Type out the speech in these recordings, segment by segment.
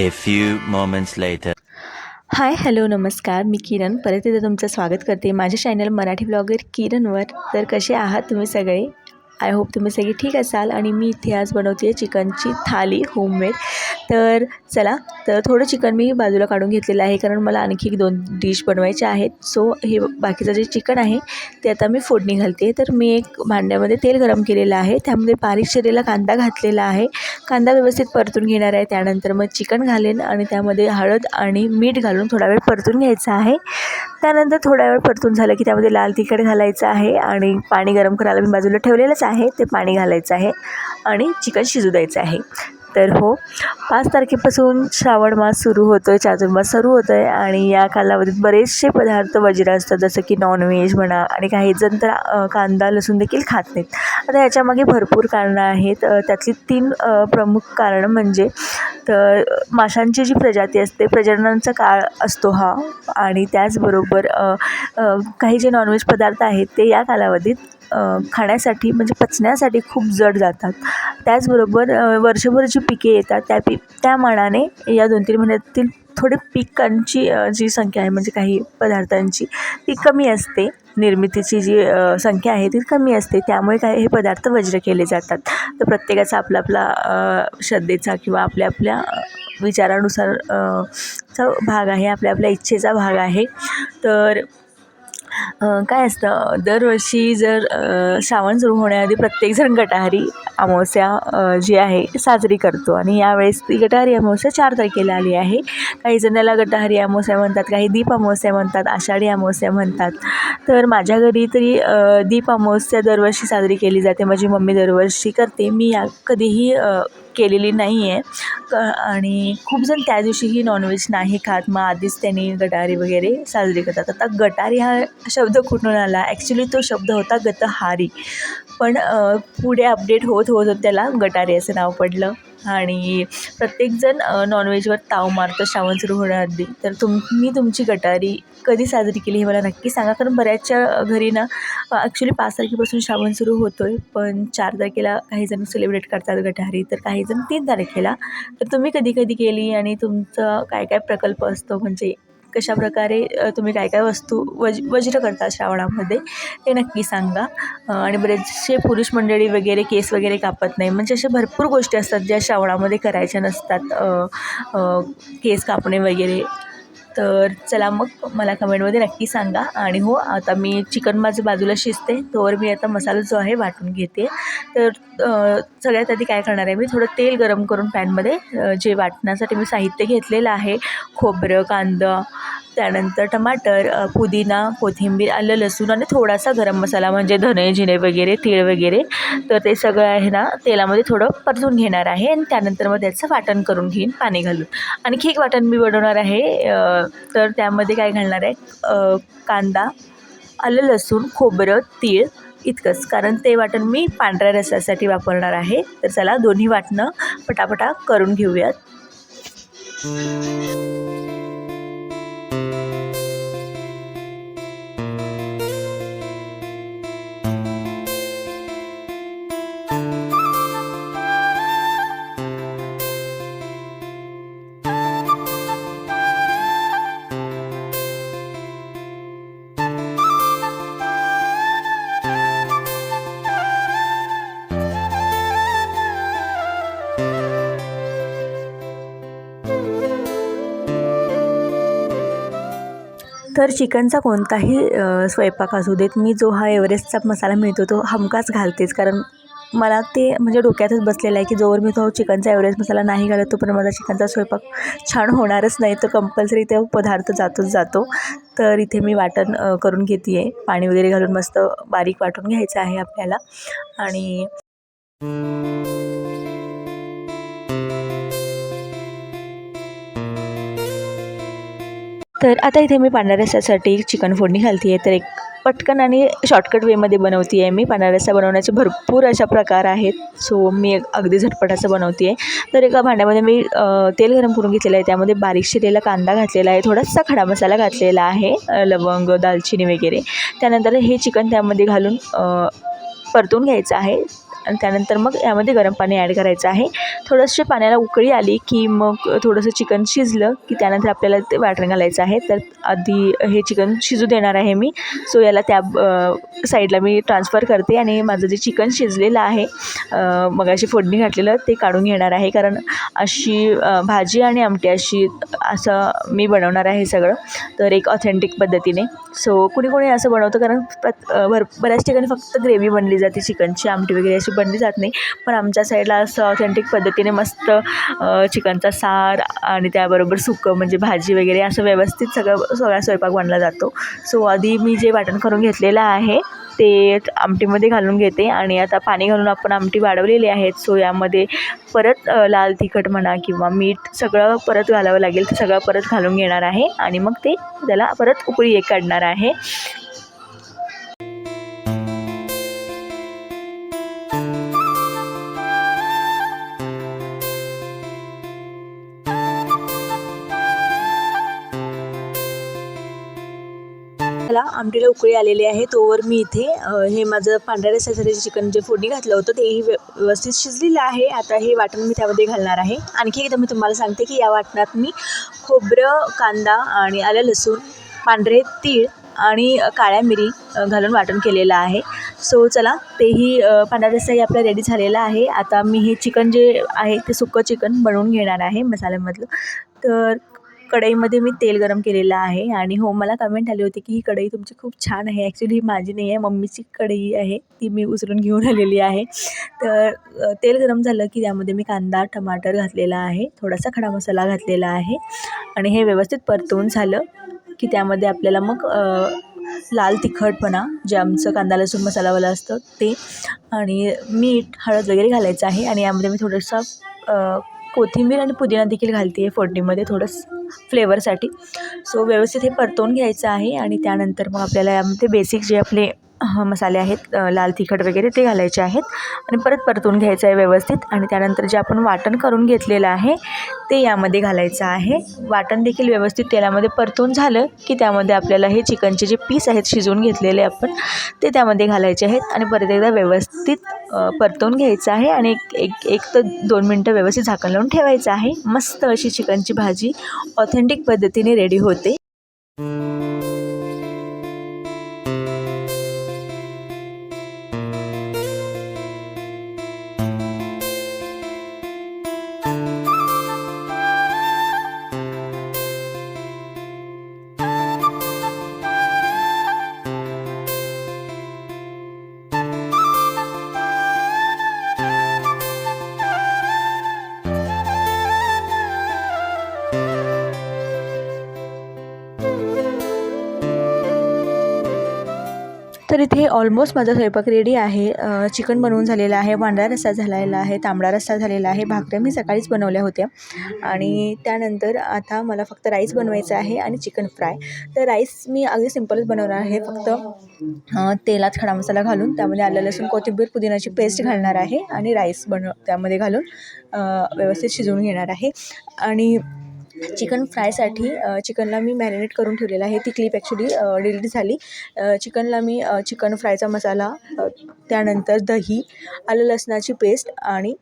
A few moments later. Hi hello नमस्कार. मी किरण. परत एकदा तुमचं स्वागत करते. माझ्या चॅनल मराठी ब्लॉगर किरणवर. तर कसे आहात तुम्ही सगळे? आय होप तुम्ही सगळी ठीक असाल आणि मी इथे आज बनवते आहे चिकनची थाली होममेड तर चला तर थोडं चिकन मी बाजूला काढून घेतलेलं आहे कारण मला आणखी एक दोन डिश बनवायचे आहेत. सो हे बाकीचं जे चिकन आहे ते आता मी फोडणी घालते. तर मी एक भांड्यामध्ये तेल गरम केलेलं आहे. त्यामध्ये बारीक शिरेला कांदा घातलेला आहे. कांदा व्यवस्थित परतून घेणार आहे. त्यानंतर मग चिकन घालेन आणि त्यामध्ये हळद आणि मीठ घालून थोडा वेळ परतून घ्यायचा आहे. त्यानंतर थोडा वेळ परतून झालं की त्यामध्ये लाल तिखट घालायचं आहे आणि पाणी गरम करायला मी बाजूला ठेवलेलंच आहे. आहे ते पाणी घालायचं आहे आणि चिकन शिजू द्यायचं आहे. तर हो पाच तारखेपासून श्रावण मास सुरू होतो आहे चातुर्मास सुरू होतो आहे आणि या कालावधीत बरेचसे पदार्थ वजीर असतात जसं की नॉनव्हेज म्हणा आणि काही जण तर कांदा लसूण देखील खात नाहीत. आता याच्यामागे भरपूर कारणं आहेत. त्यातली तीन प्रमुख कारणं म्हणजे तर माशांची जी प्रजाती असते प्रजननाचा काळ असतो हा आणि त्याचबरोबर काही जे नॉनव्हेज पदार्थ आहेत ते या कालावधीत खाण्यासाठी म्हणजे पचण्यासाठी खूप जड जातात. त्याचबरोबर वर्षभर जी पिके येतात त्या पी त्या मानाने या दोन तीन महिन्यातील थोडे पिकांची जी संख्या आहे म्हणजे काही पदार्थांची ती कमी असते. निर्मितीची जी संख्या आहे ती कमी असते. त्यामुळे काय हे पदार्थ वज्र केले जातात. तर प्रत्येकाचा आपला आपला श्रद्धेचा किंवा आपल्या आपल्या विचारानुसार चा भाग आहे आपल्या आपल्या इच्छेचा भाग आहे. तर काय असतं दरवर्षी जर श्रावण सुरू होण्याआधी प्रत्येकजण गटारी अमावस्या जी आहे साजरी करतो. आणि यावेळेस ती गटहारी अमावस्या चार तारखेला आली आहे. काही जण त्याला गटारी अमावस्या म्हणतात काही दीप अमावस्या म्हणतात आषाढी अमावस्या म्हणतात. तर माझ्या घरी तरी दीप अमावस्या दरवर्षी साजरी केली जाते. माझी मम्मी दरवर्षी करते. मी या कधीही केलेली नाही आहे क आणि खूप जण त्या दिवशीही नॉनव्हेज नाही खात. मग आधीच त्यांनी गटारी वगैरे साजरी करतात. आता गटारी हा शब्द कुठून आला? ॲक्च्युली तो शब्द होता गतहारी. पण पुढे अपडेट होत होत होत त्याला गटारी असं नाव पडलं. आणि प्रत्येकजण नॉनव्हेजवर ताव मारतो श्रावण सुरू होण्याआधी. तर तुम्ही तुमची गटारी कधी साजरी केली हे मला नक्की सांगा. कारण बऱ्याचशा घरी ना ॲक्च्युली पाच तारखेपासून श्रावण सुरू होतो आहे पण चार तारखेला काही जण सेलिब्रेट करतात गटारी. तर काही जण तीन तारखेला. तर तुम्ही कधी कधी केली आणि तुमचं काय काय प्रकल्प असतो? म्हणजे कशाप्रकारे तुम्ही काय काय वस्तू वज वज्र करता श्रावणामध्ये ते नक्की सांगा. आणि बरेचसे पुरुष मंडळी वगैरे केस वगैरे कापत नाही. म्हणजे अशा भरपूर गोष्टी असतात ज्या श्रावणामध्ये करायच्या नसतात. केस कापणे वगैरे. तर चला मग मला कमेंटमध्ये नक्की सांगा. आणि हो आता मी चिकन माझं बाजूला शिजते. तोवर मी आता मसाला जो आहे वाटून घेते. तर सगळ्यात आधी काय करणार आहे मी? थोडं तेल गरम करून पॅनमध्ये जे वाटण्यासाठी मी साहित्य घेतलेलं आहे खोबरं कांदा त्यानंतर टमाटर पुदिना कोथिंबीर आलं लसूण आणि थोडासा गरम मसाला म्हणजे धने जिरे वगैरे तीळ वगैरे. तर ते सगळं आहे ना तेलामध्ये थोडं परतून घेणार आहे आणि त्यानंतर मग त्याचं वाटण करून घेईन पाणी घालून. आणखी एक वाटण मी बनवणार आहे तर त्यामध्ये काय घालणार आहे कांदा आलं लसूण खोबरं तीळ इतकंच. कारण ते वाटण मी पांढऱ्या रसासाठी वापरणार आहे. तर चला दोन्ही वाटणं पटापटा करून घेऊयात. तर चिकनचा कोणताही स्वयंपाक असू देत मी जो हा एव्हरेस्टचा मसाला मिळतो तो हमखास घालतेच. कारण मला ते म्हणजे डोक्यातच बसलेलं आहे की जोवर मी तो चिकनचा एव्हरेस्ट मसाला नाही घालत तोपर्यंत माझा चिकनचा स्वयंपाक छान होणारच नाही. तर कंपल्सरी तो पदार्थ जातोच जातो. तर इथे मी वाटण करून घेते आहे पाणी वगैरे घालून मस्त बारीक वाटून घ्यायचं आहे आपल्याला. आणि तर आता इथे मी पांढऱ्या रस्स्यासाठी चिकन फोडणी घालते आहे. तर एक पटकन आणि शॉर्टकट वेमध्ये बनवते आहे मी. पांढरा रस्सा बनवण्याचे भरपूर अशा प्रकार आहेत. सो मी अगदी झटपट असं बनवते आहे. तर एका भांड्यामध्ये मी तेल गरम करून घेतलेलं आहे. त्यामध्ये बारीक शिरलेला कांदा घातलेला आहे. थोडासा खडा मसाला घातलेला आहे. लवंग दालचिनी वगैरे. त्यानंतर हे चिकन त्यामध्ये घालून परतून घ्यायचं आहे. आणि त्यानंतर मग यामध्ये गरम पाणी ॲड करायचं आहे. थोडंसं पाण्याला उकळी आली की मग थोडंसं चिकन शिजलं की त्यानंतर आपल्याला ते वाटण घालायचं आहे. तर आधी हे चिकन शिजू देणार आहे मी. सो याला त्या साईडला मी ट्रान्सफर करते आणि माझं जे चिकन शिजलेलं आहे अ, मगाशी फोडणी घातलेलं ते काढून घेणार आहे. कारण अशी भाजी आणि आमटी अशी असं मी बनवणार आहे सगळं. तर एक ऑथेंटिक पद्धतीने. सो कुणी कोणी असं बनवतं कारण प्रत भर बऱ्याच ठिकाणी फक्त ग्रेव्ही बनली जाते चिकनची आमटी वगैरे अशी बनली जात नाही. पण आमच्या साईडला असं ऑथेंटिक पद्धतीने मस्त चिकनचा सार आणि त्याबरोबर सुकं म्हणजे भाजी वगैरे असं व्यवस्थित सगळं सगळा स्वयंपाक बनला जातो. सो आधी मी जे वाटण करून घेतलेलं आहे ते आमटीमध्ये घालून घेते आणि आता पाणी घालून आपण आमटी वाढवलेली आहेत. सो यामध्ये परत लाल तिखट म्हणा किंवा मीठ सगळं परत घालावं लागेल. ते सगळं परत घालून घेणार आहे आणि मग ते त्याला परत उकळी एक काढणार आहे. मला आमटीला उकळी आलेली आहे. तोवर मी इथे हे माझं पांढऱ्या रस्स्यासाठी चिकन जे फोडणी घातलं होतं तेही व्यवस्थित शिजलेलं आहे. आता हे वाटण मी त्यामध्ये घालणार आहे. आणखी एकदा मी तुम्हाला सांगते की या वाटणात मी खोबरं कांदा आणि आलं लसूण पांढरे तीळ आणि काळ्या मिरी घालून वाटण केलेलं आहे. सो चला तेही अ, पांढरा रस्साही आपला रेडी झालेला आहे. आता मी हे चिकन जे आहे ते सुक्कं चिकन बनवून घेणार आहे मसाल्यामधलं. तर कढईमध्ये मी तेल गरम केलेलं आहे आणि हो मला कमेंट आली होती की ही कढई तुमची खूप छान आहे. ॲक्च्युली ही माझी नाही आहे. मम्मीची कढई आहे. ती मी उचलून घेऊन आलेली आहे. तर तेल गरम झालं की त्यामध्ये मी कांदा टमाटर घातलेला आहे. थोडासा खडा मसाला घातलेला आहे. आणि हे व्यवस्थित परतवून झालं की त्यामध्ये आपल्याला मग लाल तिखटपणा जे आमचं कांदा लसूण मसालावालं असतं ते आणि मीठ हळद वगैरे घालायचं आहे. आणि यामध्ये मी थोडंसं कोथिंबीर आणि पुदिना देखील घालते आहे फोडणीमध्ये. थोडंसं फ्लेवरसाठी सो व्यवस्थित हे परतवून घ्यायचं आहे आणि त्यानंतर मग आपल्याला यामध्ये बेसिक जे आपले मसाले आहेत लाल तिखट वगैरे ते घालायचे आहेत आणि परत परतून घ्यायचं आहे व्यवस्थित आणि त्यानंतर जे आपण वाटण करून घेतलेलं आहे ते यामध्ये घालायचं आहे. वाटण देखील व्यवस्थित तेलामध्ये परतून झालं की त्यामध्ये आपल्याला हे चिकनचे जे पीस आहेत शिजवून घेतलेले आपण ते त्यामध्ये घालायचे आहेत आणि परत एकदा व्यवस्थित परतून घ्यायचं आहे आणि एक एक एक तर दोन मिनटं व्यवस्थित झाकण लावून ठेवायचं आहे. मस्त अशी चिकनची भाजी ऑथेंटिक पद्धतीने रेडी होते. तर इथे ऑलमोस्ट माझा स्वयंपाक रेडी आहे. चिकन बनवून झालेलं आहे पांढरा रस्सा झालेला आहे तांबडा रस्सा झालेला आहे भाकऱ्या मी सकाळीच बनवल्या होत्या. आणि त्यानंतर आता मला फक्त राईस बनवायचा आहे आणि चिकन फ्राय तर राईस मी अगदी सिम्पलच बनवणार आहे. फक्त तेलात खडा मसाला घालून त्यामध्ये आलं लसूण कोथिंबीर पुदिनाची पेस्ट घालणार आहे आणि राईस बनव त्यामध्ये घालून व्यवस्थित शिजवून घेणार आहे. आणि चिकन फ्रायसाठी चिकनला मी मॅरिनेट करून ठेवलेलं आहे. ती क्लिप ॲक्च्युली डिलीट झाली. चिकनला मी चिकन फ्रायचा मसाला त्यानंतर दही आलं लसणाची पेस्ट आणि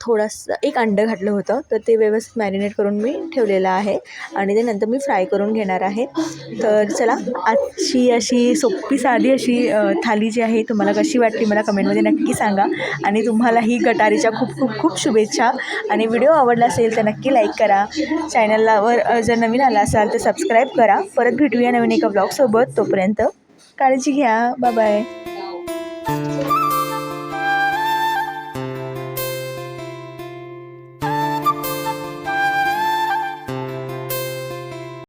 थोडासा एक अंडं घातलं होतं तर ते व्यवस्थित मॅरिनेट करून मी ठेवलेलं आहे. आणि ते नंतर मी फ्राय करून घेणार आहे. तर चला आजची अशी सोपी साधी अशी थाली जी आहे तुम्हाला कशी वाटली मला कमेंटमध्ये नक्की सांगा. आणि तुम्हाला ही गटारीच्या खूप खूप खूप शुभेच्छा. आणि व्हिडिओ आवडला असेल तर नक्की लाईक करा. चॅनलला वर जर नवीन आला असाल तर सबस्क्राईब करा. परत भेटूया नवीन एका ब्लॉगसोबत तोपर्यंत काळजी घ्या. बाय